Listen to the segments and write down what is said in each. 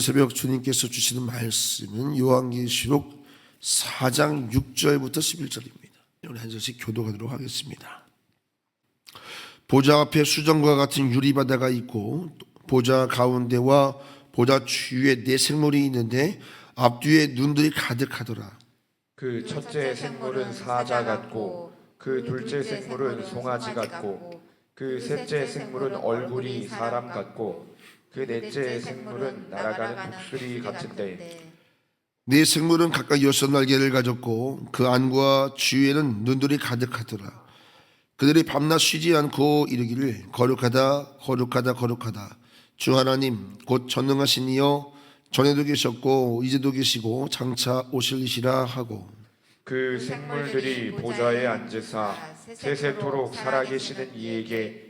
새벽 주님께서 주시는 말씀은 요한계시록 4장 6절부터 11절입니다. 오늘 한 절씩 교도하도록 하겠습니다. 보좌 앞에 수정과 같은 유리바다가 있고 보좌 가운데와 보좌 주위에 네 생물이 있는데 앞뒤에 눈들이 가득하더라. 그 첫째 생물은 사자 같고 그 둘째 생물은 송아지 같고 그 셋째 생물은 얼굴이 사람 같고 그 넷째 생물은 날아가는 독수리 같은데. 네 생물은 각각 여섯 날개를 가졌고 그 안과 주위에는 눈들이 가득하더라. 그들이 밤낮 쉬지 않고 이르기를 거룩하다 거룩하다 거룩하다. 주 하나님 곧 전능하신 이여 전에도 계셨고 이제도 계시고 장차 오실리시라 하고. 그 생물들이 보좌에 앉으사 세세토록 살아계시는 이에게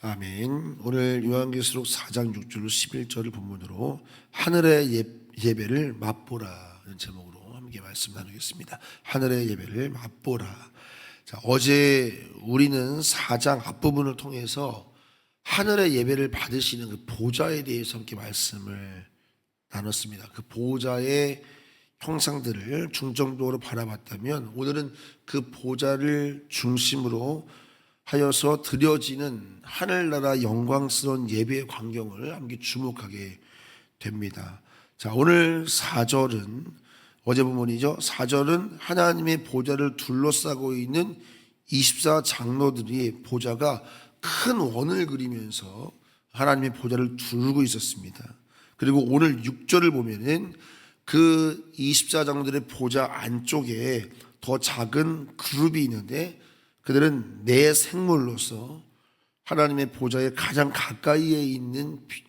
아멘. 오늘 요한계시록 4장 6절 11절을 본문으로 하늘의 예, 예배를 맛보라는 제목으로 함께 말씀 나누겠습니다. 하늘의 예배를 맛보라. 자, 어제 우리는 4장 앞부분을 통해서 하늘의 예배를 받으시는 그 보좌에 대해서 함께 말씀을 나눴습니다. 그 보좌의 형상들을 중점적으로 바라봤다면 오늘은 그 보좌를 중심으로 하여서 드려지는 하늘나라 영광스러운 예배의 광경을 함께 주목하게 됩니다. 자, 오늘 4절은 어제 부분이죠. 4절은 하나님의 보좌를 둘러싸고 있는 24 장로들이 보좌가 큰 원을 그리면서 하나님의 보좌를 두르고 있었습니다. 그리고 오늘 6절을 보면은 그 24장로들의 보좌 안쪽에 더 작은 그룹이 있는데 그들은 내 생물로서 하나님의 보좌에 가장 가까이에 있는 비-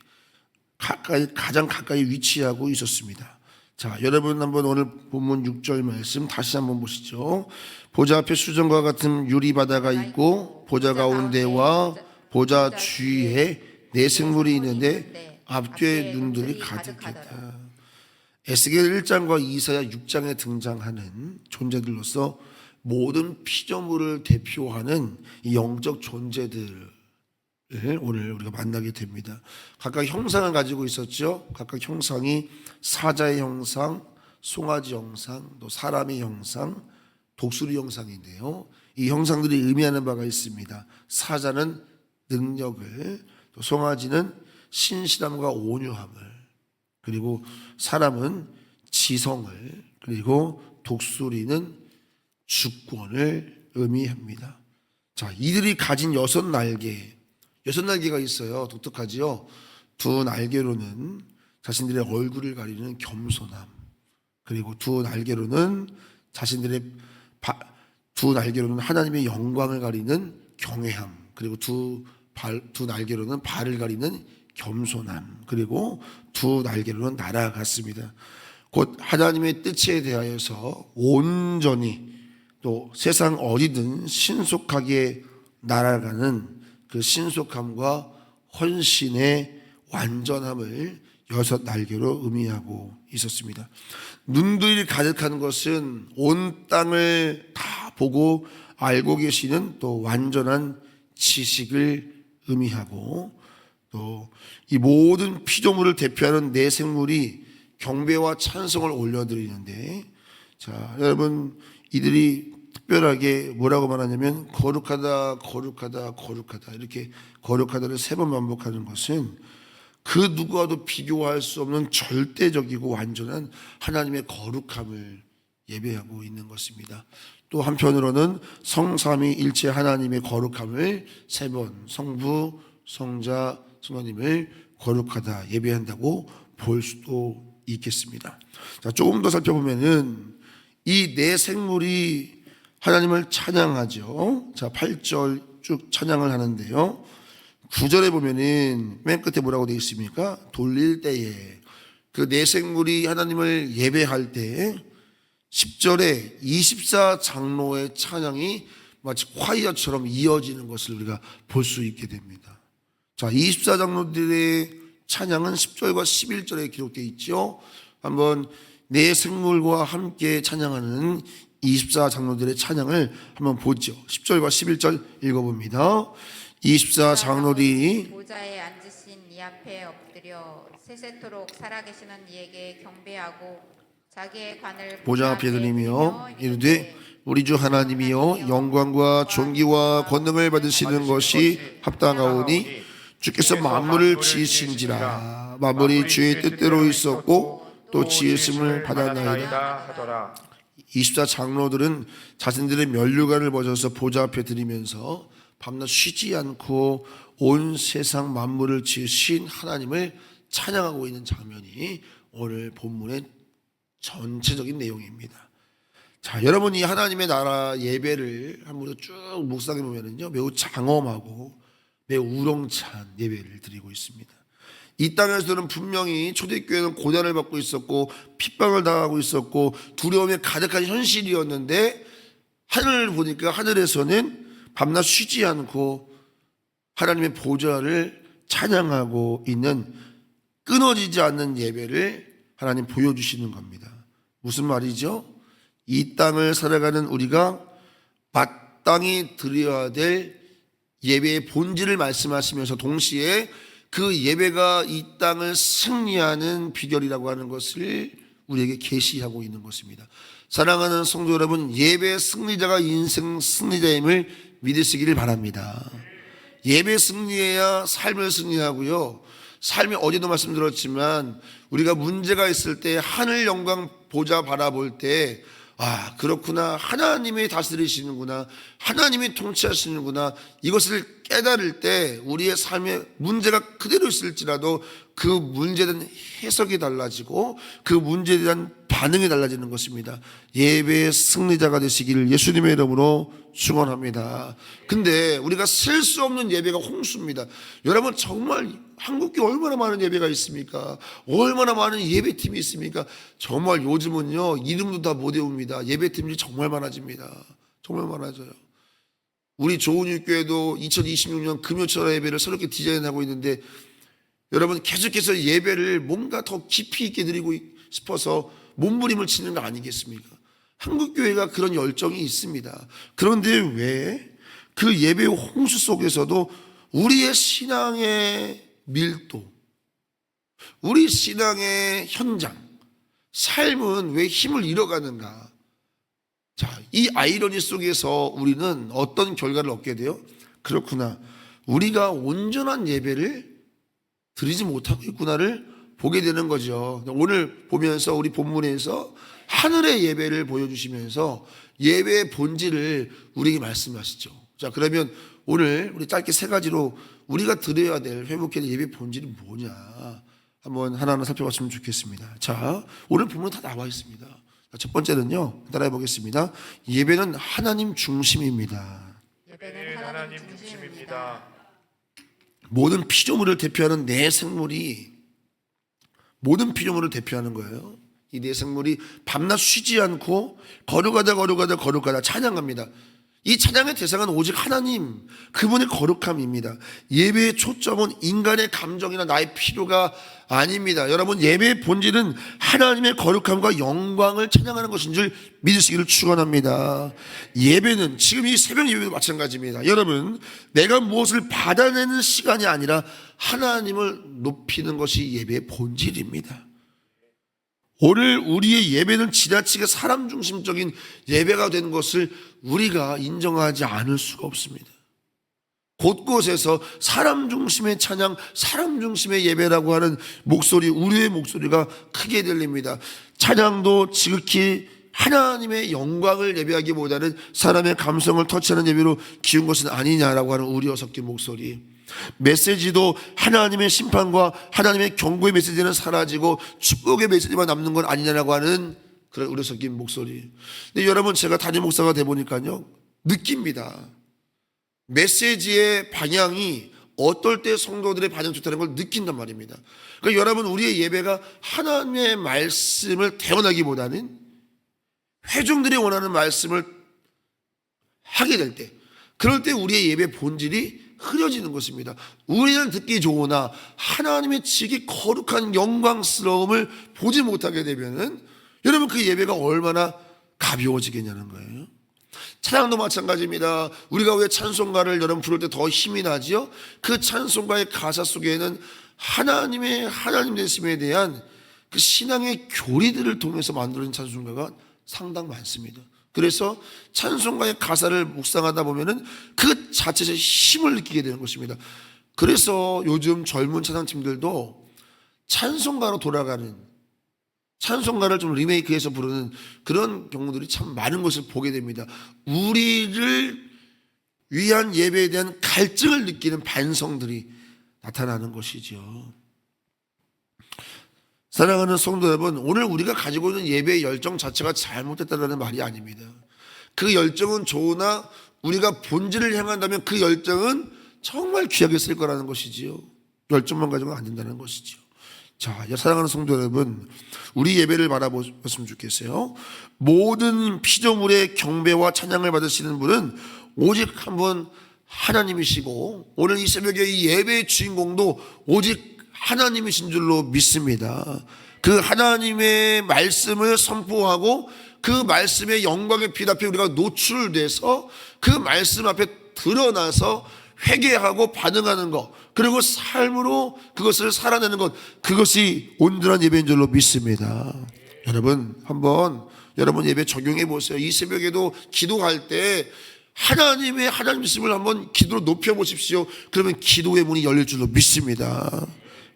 가까이 가장 가까이 위치하고 있었습니다. 자, 여러분 한번 오늘 본문 6절 말씀 다시 한번 보시죠. 보좌 앞에 수정과 같은 유리 바다가 있고 보좌 가운데와 보좌 주위에 네 생물이 있는데 앞뒤에 눈들이 가득했다. 에스겔 1장과 이사야 6장에 등장하는 존재들로서 모든 피조물을 대표하는 이 영적 존재들을 오늘 우리가 만나게 됩니다. 각각 형상을 가지고 있었죠. 각각 형상이 사자의 형상, 송아지 형상, 또 사람의 형상, 독수리 형상인데요. 이 형상들이 의미하는 바가 있습니다. 사자는 능력을, 또 송아지는 신실함과 온유함을, 그리고 사람은 지성을, 그리고 독수리는 주권을 의미합니다. 자, 이들이 가진 여섯 날개, 여섯 날개가 있어요. 독특하지요. 두 날개로는 자신들의 얼굴을 가리는 겸손함, 그리고 두 날개로는 자신들의 바- 두 날개로는 하나님의 영광을 가리는 경외함, 그리고 두 발, 두 날개로는 발을 가리는 겸손함, 그리고 두 날개로는 날아갔습니다. 곧 하나님의 뜻에 대하여서 온전히 또 세상 어디든 신속하게 날아가는 그 신속함과 헌신의 완전함을 여섯 날개로 의미하고 있었습니다. 눈들이 가득한 것은 온 땅을 다 보고 알고 계시는 또 완전한 지식을 의미하고 또 이 모든 피조물을 대표하는 내 생물이 경배와 찬송을 올려드리는데 자 여러분 이들이 특별하게 뭐라고 말하냐면 거룩하다 거룩하다 거룩하다 이렇게 거룩하다를 세 번 반복하는 것은 그 누구와도 비교할 수 없는 절대적이고 완전한 하나님의 거룩함을 예배하고 있는 것입니다. 또 한편으로는 성삼위 일체 하나님의 거룩함을 세 번 성부, 성자, 성령님을 거룩하다 예배한다고 볼 수도 있겠습니다. 자, 조금 더 살펴보면은 이 네 생물이 하나님을 찬양하죠. 자, 8절 쭉 찬양을 하는데요. 9절에 보면은 맨 끝에 뭐라고 되어 있습니까? 돌릴 때에 그그 내생물이 하나님을 예배할 때 10절에 24장로의 찬양이 마치 콰이어처럼 이어지는 것을 우리가 볼 수 있게 됩니다. 자, 24장로들의 찬양은 10절과 11절에 기록되어 있죠. 한번 내 생물과 함께 찬양하는 24 장로들의 찬양을 한번 보죠. 10절과 11절 읽어봅니다. 24 장로들이 보좌에 앉으신 이 앞에 엎드려 세세토록 살아계시는 이에게 경배하고 자기의 관을 보좌 앞에 들리며 이르되 우리 주 하나님이여 영광과 존귀와 권능을 받으시는 것이 합당하오니 주께서 만물을 지으신지라 만물이 주의 뜻대로 있었고 또 지으심을 받았나이다 하더라. 24 장로들은 자신들의 면류관을 벗어서 보좌 앞에 드리면서 밤낮 쉬지 않고 온 세상 만물을 지으신 하나님을 찬양하고 있는 장면이 오늘 본문의 전체적인 내용입니다. 자, 여러분 이 하나님의 나라 예배를 한번 쭉 묵상해 보면은요 매우 장엄하고 매우 우렁찬 예배를 드리고 있습니다. 이 땅에서는 분명히 초대교회는 고난을 받고 있었고 핍박을 당하고 있었고 두려움에 가득한 현실이었는데 하늘을 보니까 하늘에서는 밤낮 쉬지 않고 하나님의 보좌를 찬양하고 있는 끊어지지 않는 예배를 하나님 보여주시는 겁니다. 무슨 말이죠? 이 땅을 살아가는 우리가 마땅히 드려야 될 예배의 본질을 말씀하시면서 동시에 그 예배가 이 땅을 승리하는 비결이라고 하는 것을 우리에게 계시하고 있는 것입니다. 사랑하는 성도 여러분, 예배 승리자가 인생 승리자임을 믿으시기를 바랍니다. 예배 승리해야 삶을 승리하고요. 삶이 어제도 말씀드렸지만 우리가 문제가 있을 때 하늘 영광 보자 바라볼 때 아, 그렇구나. 하나님이 다스리시는구나. 하나님이 통치하시는구나. 이것을 깨달을 때 우리의 삶에 문제가 그대로 있을지라도 그 문제에 대한 해석이 달라지고 그 문제에 대한 반응이 달라지는 것입니다. 예배의 승리자가 되시기를 예수님의 이름으로 축원합니다. 근데 우리가 셀 수 없는 예배가 홍수입니다. 여러분 정말 한국교 얼마나 많은 예배가 있습니까? 얼마나 많은 예배팀이 있습니까? 정말 요즘은요 이름도 다 못 외웁니다. 예배팀이 정말 많아집니다. 정말 많아져요. 우리 조은유교회도 2026년 금요철 예배를 새롭게 디자인하고 있는데 여러분 계속해서 예배를 뭔가 더 깊이 있게 드리고 싶어서 몸부림을 치는 거 아니겠습니까? 한국 교회가 그런 열정이 있습니다. 그런데 왜 그 예배 홍수 속에서도 우리의 신앙의 밀도, 우리 신앙의 현장, 삶은 왜 힘을 잃어가는가? 자, 이 아이러니 속에서 우리는 어떤 결과를 얻게 돼요? 그렇구나. 우리가 온전한 예배를 드리지 못하고 있구나를 보게 되는 거죠. 오늘 보면서 우리 본문에서 하늘의 예배를 보여주시면서 예배의 본질을 우리에게 말씀하시죠. 자, 그러면 오늘 우리 짧게 세 가지로 우리가 드려야 될 회복해야 될 예배 본질이 뭐냐 한번 하나하나 살펴봤으면 좋겠습니다. 자, 오늘 본문 다 나와 있습니다. 자, 첫 번째는요, 따라해 보겠습니다. 예배는 하나님 중심입니다. 예배는 하나님 중심입니다. 모든 피조물을 대표하는 내 생물이 모든 피조물을 대표하는 거예요. 이내 생물이 밤낮 쉬지 않고 거룩하다 거룩하다 거룩하다 찬양합니다. 이 찬양의 대상은 오직 하나님 그분의 거룩함입니다. 예배의 초점은 인간의 감정이나 나의 필요가 아닙니다. 여러분 예배의 본질은 하나님의 거룩함과 영광을 찬양하는 것인 줄 믿으시기를 축원합니다. 예배는 지금 이 새벽 예배도 마찬가지입니다. 여러분 내가 무엇을 받아내는 시간이 아니라 하나님을 높이는 것이 예배의 본질입니다. 오늘 우리의 예배는 지나치게 사람 중심적인 예배가 된 것을 우리가 인정하지 않을 수가 없습니다. 곳곳에서 사람 중심의 찬양, 사람 중심의 예배라고 하는 목소리, 우리의 목소리가 크게 들립니다. 찬양도 지극히 하나님의 영광을 예배하기보다는 사람의 감성을 터치하는 예배로 기운 것은 아니냐라고 하는 우려가 섞인 목소리. 메시지도 하나님의 심판과 하나님의 경고의 메시지는 사라지고 축복의 메시지만 남는 건 아니냐라고 하는 그런 우려 섞인 목소리. 근데 여러분 제가 담임 목사가 돼 보니까요 느낍니다. 메시지의 방향이 어떨 때 성도들의 반응 좋다는 걸 느낀단 말입니다. 그러니까 여러분 우리의 예배가 하나님의 말씀을 대원하기보다는 회중들이 원하는 말씀을 하게 될 때, 그럴 때 우리의 예배 본질이 흐려지는 것입니다. 우리는 듣기 좋으나 하나님의 지기 거룩한 영광스러움을 보지 못하게 되면은 여러분 그 예배가 얼마나 가벼워지겠냐는 거예요. 찬양도 마찬가지입니다. 우리가 왜 찬송가를 여러분 부를 때 더 힘이 나지요? 그 찬송가의 가사 속에는 하나님의 하나님 되심에 대한 그 신앙의 교리들을 통해서 만들어진 찬송가가 상당 많습니다. 그래서 찬송가의 가사를 묵상하다 보면은 그 자체의 힘을 느끼게 되는 것입니다. 그래서 요즘 젊은 찬양팀들도 찬송가로 돌아가는 찬송가를 좀 리메이크해서 부르는 그런 경우들이 참 많은 것을 보게 됩니다. 우리를 위한 예배에 대한 갈증을 느끼는 반성들이 나타나는 것이죠. 사랑하는 성도 여러분, 오늘 우리가 가지고 있는 예배의 열정 자체가 잘못됐다는 말이 아닙니다. 그 열정은 좋으나 우리가 본질을 향한다면 그 열정은 정말 귀하게 쓸 거라는 것이지요. 열정만 가지고는 안 된다는 것이지요. 자, 사랑하는 성도 여러분, 우리 예배를 바라보셨으면 좋겠어요. 모든 피조물의 경배와 찬양을 받으시는 분은 오직 한 분 하나님이시고 오늘 이 새벽에 이 예배의 주인공도 오직 하나님이신 줄로 믿습니다. 그 하나님의 말씀을 선포하고 그 말씀의 영광의 빛 앞에 우리가 노출돼서 그 말씀 앞에 드러나서 회개하고 반응하는 것 그리고 삶으로 그것을 살아내는 것 그것이 온전한 예배인 줄로 믿습니다. 여러분 한번 여러분 예배 적용해 보세요. 이 새벽에도 기도할 때 하나님의 하나님 말씀을 한번 기도로 높여 보십시오. 그러면 기도의 문이 열릴 줄로 믿습니다.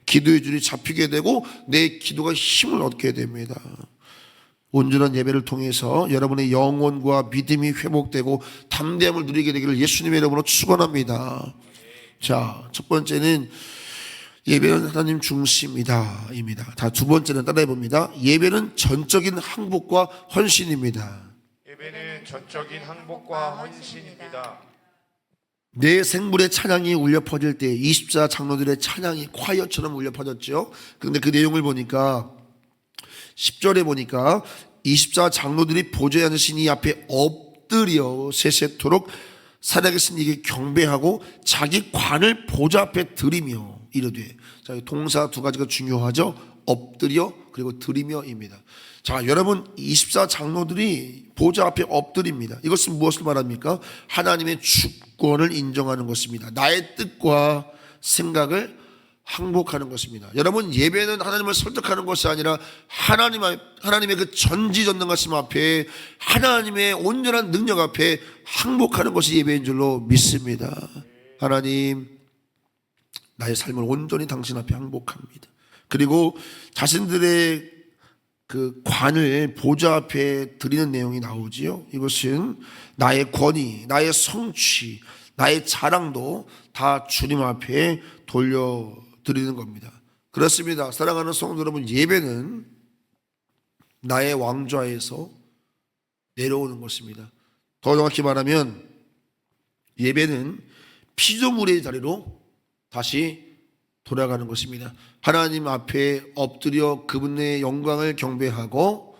기도의 줄이 잡히게 되고 내 기도가 힘을 얻게 됩니다. 온전한 예배를 통해서 여러분의 영혼과 믿음이 회복되고 담대함을 누리게 되기를 예수님의 이름으로 축원합니다. 자, 첫 번째는 예배는 하나님 중심이다 입니다. 자, 두 번째는 따라해 봅니다. 예배는 전적인 항복과 헌신입니다. 예배는 전적인 항복과 헌신입니다. 내 생물의 찬양이 울려 퍼질 때 24 장로들의 찬양이 콰이어처럼 울려 퍼졌죠. 그런데 그 내용을 보니까 10절에 보니까 24 장로들이 보좌에 앉으신 이 앞에 엎드려 세세토록 살아계신 이게 경배하고 자기 관을 보좌 앞에 드리며 이르되 자, 이 동사 두 가지가 중요하죠. 엎드려 그리고 드리며입니다. 자, 여러분 24 장로들이 보좌 앞에 엎드립니다. 이것은 무엇을 말합니까? 하나님의 주권을 인정하는 것입니다. 나의 뜻과 생각을 항복하는 것입니다. 여러분 예배는 하나님을 설득하는 것이 아니라 하나님 하나님의 그 전지전능 하심 앞에 하나님의 온전한 능력 앞에 항복하는 것이 예배인 줄로 믿습니다. 하나님 나의 삶을 온전히 당신 앞에 항복합니다. 그리고 자신들의 그 관을 보좌 앞에 드리는 내용이 나오지요. 이것은 나의 권위, 나의 성취, 나의 자랑도 다 주님 앞에 돌려 드리는 겁니다. 그렇습니다. 사랑하는 성도 여러분, 예배는 나의 왕좌에서 내려오는 것입니다. 더 정확히 말하면 예배는 피조물의 자리로 다시 돌아가는 것입니다. 하나님 앞에 엎드려 그분의 영광을 경배하고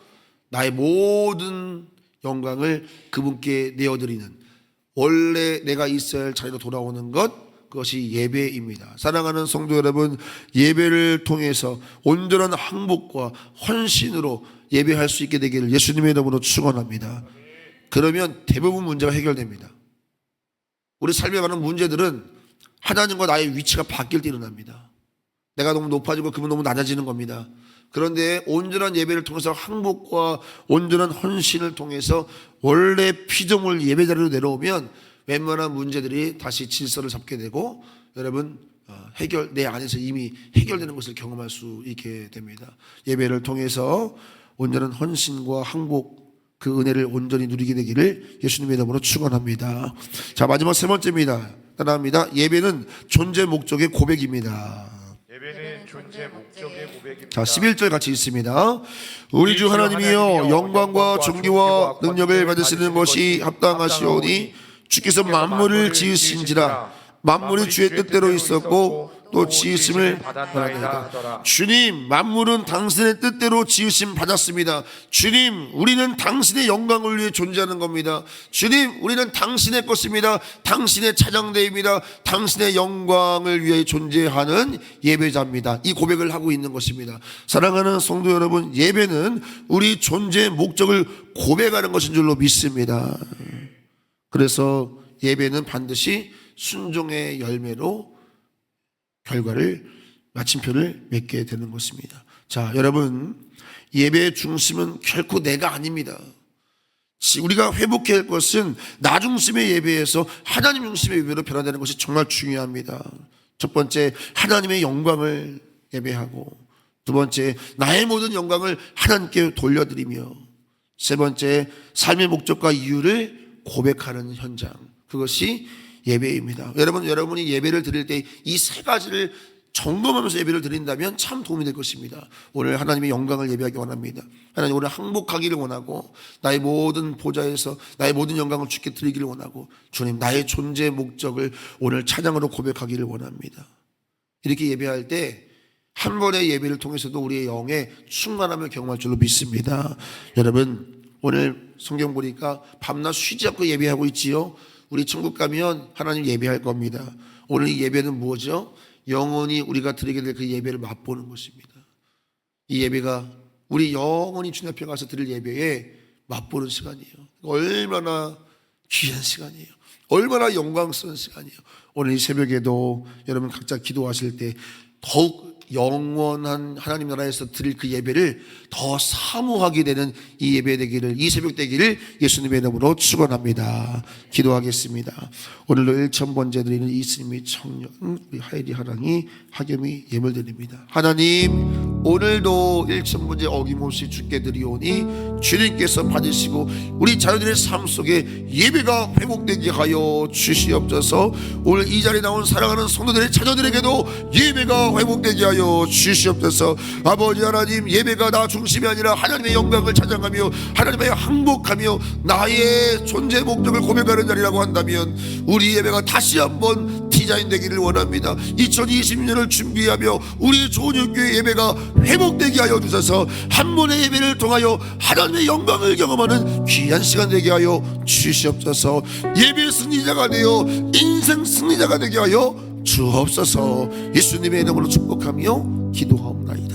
나의 모든 영광을 그분께 내어드리는 원래 내가 있어야 할 자리로 돌아오는 것 그것이 예배입니다. 사랑하는 성도 여러분, 예배를 통해서 온전한 항복과 헌신으로 예배할 수 있게 되기를 예수님의 이름으로 축원합니다. 그러면 대부분 문제가 해결됩니다. 우리 삶에 많은 문제들은 하나님과 나의 위치가 바뀔 때 일어납니다. 내가 너무 높아지고 그분 너무 낮아지는 겁니다. 그런데 온전한 예배를 통해서 항복과 온전한 헌신을 통해서 원래 피조물 예배 자리로 내려오면 웬만한 문제들이 다시 질서를 잡게 되고 여러분 어, 해결 내 안에서 이미 해결되는 것을 경험할 수 있게 됩니다. 예배를 통해서 온전한 헌신과 항복 그 은혜를 온전히 누리게 되기를 예수님의 이름으로 축원합니다. 자 마지막 세 번째입니다. 따라합니다. 예배는 존재 목적의 고백입니다. 예배는 존재 목적의 고백입니다. 자, 11절 같이 있습니다. 우리 주 하나님이여 영광과 존귀와 능력을 받으시는 것이 합당하시오니 주께서 만물을 지으신지라 만물이 주의 뜻대로 있었고 또 지으심을 받았나이다. 주님, 만물은 당신의 뜻대로 지으심 받았습니다. 주님, 우리는 당신의 영광을 위해 존재하는 겁니다. 주님, 우리는 당신의 것입니다. 당신의 차장대입니다. 당신의 영광을 위해 존재하는 예배자입니다. 이 고백을 하고 있는 것입니다. 사랑하는 성도 여러분, 예배는 우리 존재의 목적을 고백하는 것인 줄로 믿습니다. 그래서 예배는 반드시 순종의 열매로 결과를 마침표를 맺게 되는 것입니다. 자, 여러분 예배의 중심은 결코 내가 아닙니다. 지- 우리가 회복해야 할 것은 나 중심의 예배에서 하나님 중심의 예배로 변화되는 것이 정말 중요합니다. 첫 번째 하나님의 영광을 예배하고 두 번째 나의 모든 영광을 하나님께 돌려드리며 세 번째 삶의 목적과 이유를 고백하는 현장 그것이 예배입니다. 여러분 여러분이 예배를 드릴 때 이 세 가지를 점검하면서 예배를 드린다면 참 도움이 될 것입니다. 오늘 하나님의 영광을 예배하기 원합니다. 하나님 오늘 항복하기를 원하고 나의 모든 보좌에서 나의 모든 영광을 주께 드리기를 원하고 주님 나의 존재의 목적을 오늘 찬양으로 고백하기를 원합니다. 이렇게 예배할 때 한 번의 예배를 통해서도 우리의 영에 충만함을 경험할 줄로 믿습니다. 여러분 오늘 성경 보니까 밤낮 쉬지 않고 예배하고 있지요. 우리 천국 가면 하나님 예배할 겁니다. 오늘 이 예배는 뭐죠? 영원히 우리가 드리게 될 그 예배를 맛보는 것입니다. 이 예배가 우리 영원히 주님 앞에 가서 드릴 예배에 맛보는 시간이에요. 얼마나 귀한 시간이에요. 얼마나 영광스러운 시간이에요. 오늘 이 새벽에도 여러분 각자 기도하실 때 더욱 영원한 하나님 나라에서 드릴 그 예배를 더 사모하게 되는 이 예배 되기를 이 새벽 되기를 예수님의 이름으로 축원합니다. 기도하겠습니다. 오늘도 1천 번째 드리는 이스님의 청년 우리 하이리 하랑이 하겸이 예물 드립니다. 하나님 오늘도 1천 번째 어김없이 주께 드리오니 주님께서 받으시고 우리 자녀들의 삶 속에 예배가 회복되게 하여 주시옵소서 오늘 이 자리에 나온 사랑하는 성도들의 자녀들에게도 예배가 회복되게 하여 주시옵소서. 아버지 하나님 예배가 나 중심이 아니라 하나님의 영광을 찬양하며 하나님의 항복하며 나의 존재 목적을 고백하는 자리라고 한다면 우리 예배가 다시 한번 디자인 되기를 원합니다. 2020년을 준비하며 우리 조은교회 예배가 회복되게 하여 주셔서. 한 번의 예배를 통하여 하나님의 영광을 경험하는 귀한 시간 되게 하여 주시옵소서. 예배 승리자가 되어 인생 승리자가 되게 하여 주옵소서 예수님의 이름으로 축복하며 기도하옵나이다